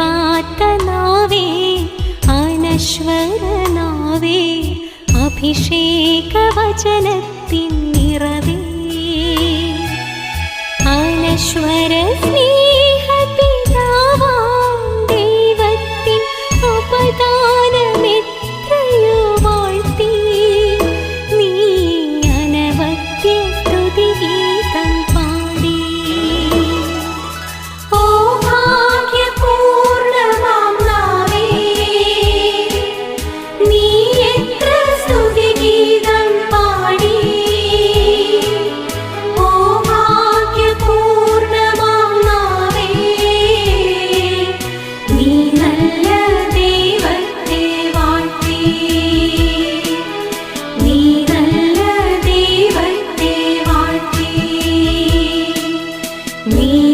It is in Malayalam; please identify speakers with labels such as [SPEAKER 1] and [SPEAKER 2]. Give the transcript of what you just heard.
[SPEAKER 1] പിറക്കാത്ത നാവേ അനശ്വരനാവേ അഭിഷേക വചനത്തിൻ നിറവേ അനശ്വര 你。